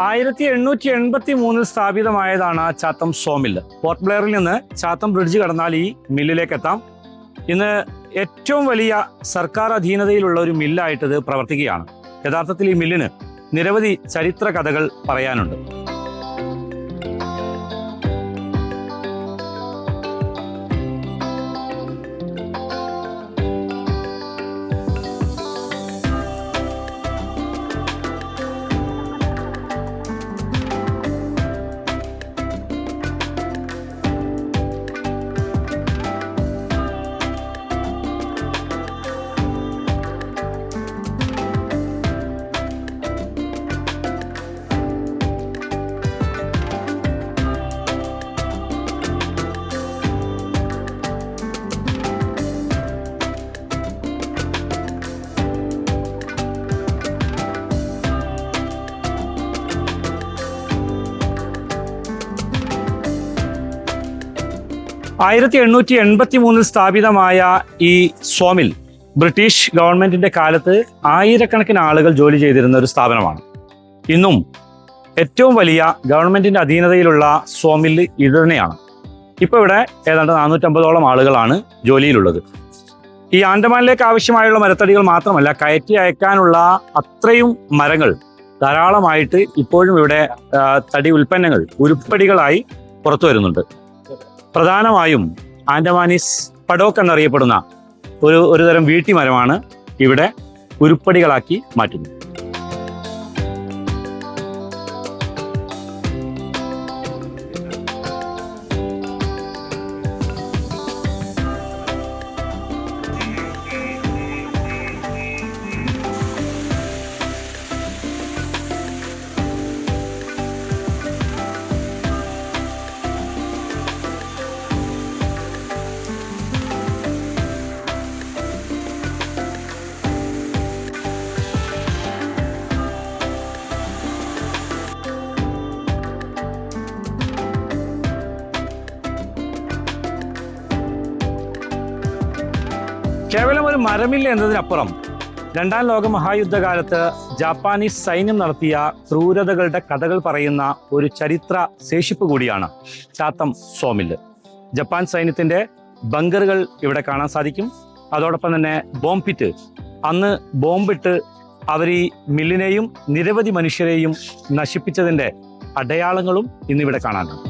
ആയിരത്തി എണ്ണൂറ്റി എൺപത്തി മൂന്നിൽ സ്ഥാപിതമായതാണ് ചാത്തം സോമില്ല് പോർട്ട് ബ്ലെയറിൽ നിന്ന് ചാത്തം ബ്രിഡ്ജ് കടന്നാൽ ഈ മില്ലിലേക്ക് എത്താം. ഇന്ന് ഏറ്റവും വലിയ സർക്കാർ അധീനതയിലുള്ള ഒരു മില്ലായിട്ട് ഇത് പ്രവർത്തിക്കുകയാണ്. യഥാർത്ഥത്തിൽ ഈ മില്ലിന് നിരവധി ചരിത്ര കഥകൾ പറയാനുണ്ട്. ആയിരത്തി എണ്ണൂറ്റി എൺപത്തി മൂന്നിൽ സ്ഥാപിതമായ ഈ സോമിൽ ബ്രിട്ടീഷ് ഗവൺമെന്റിന്റെ കാലത്ത് ആയിരക്കണക്കിന് ആളുകൾ ജോലി ചെയ്തിരുന്ന ഒരു സ്ഥാപനമാണ്. ഇന്നും ഏറ്റവും വലിയ ഗവൺമെന്റിന്റെ അധീനതയിലുള്ള സോമിൽ ഇത് തന്നെയാണ് ഇപ്പോൾ ഇവിടെ ഏതാണ്ട് നാനൂറ്റമ്പതോളം ആളുകളാണ് ജോലിയിലുള്ളത്. ഈ ആൻഡമാനിലേക്ക് ആവശ്യമായുള്ള മരത്തടികൾ മാത്രമല്ല കയറ്റി അയക്കാനുള്ള അത്രയും മരങ്ങൾ ധാരാളമായിട്ട് ഇപ്പോഴും ഇവിടെ തടി ഉൽപ്പന്നങ്ങൾ ഉരുപ്പടികളായി പുറത്തു വരുന്നുണ്ട്. പ്രധാനമായും ആൻഡമാനീസ് പടോക്ക് എന്നറിയപ്പെടുന്ന ഒരു ഒരു തരം വീട്ടിമരമാണ് ഇവിടെ ഉരുപ്പടികളാക്കി മാറ്റുന്നത്. കേവലം ഒരു മരമില്ല എന്നതിനപ്പുറം രണ്ടാം ലോക മഹായുദ്ധകാലത്ത് ജാപ്പാനീസ് സൈന്യം നടത്തിയ ക്രൂരതകളുടെ കഥകൾ പറയുന്ന ഒരു ചരിത്ര ശേഷിപ്പ് കൂടിയാണ് ചാത്തം സോമിൽ. ജപ്പാൻ സൈന്യത്തിന്റെ ബങ്കറുകൾ ഇവിടെ കാണാൻ സാധിക്കും. അതോടൊപ്പം തന്നെ ബോംബിറ്റ്. അന്ന് ബോംബിട്ട് അവർ ഈ മില്ലിനെയും നിരവധി മനുഷ്യരെയും നശിപ്പിച്ചതിന്റെ അടയാളങ്ങളും ഇന്നിവിടെ കാണാനുണ്ട്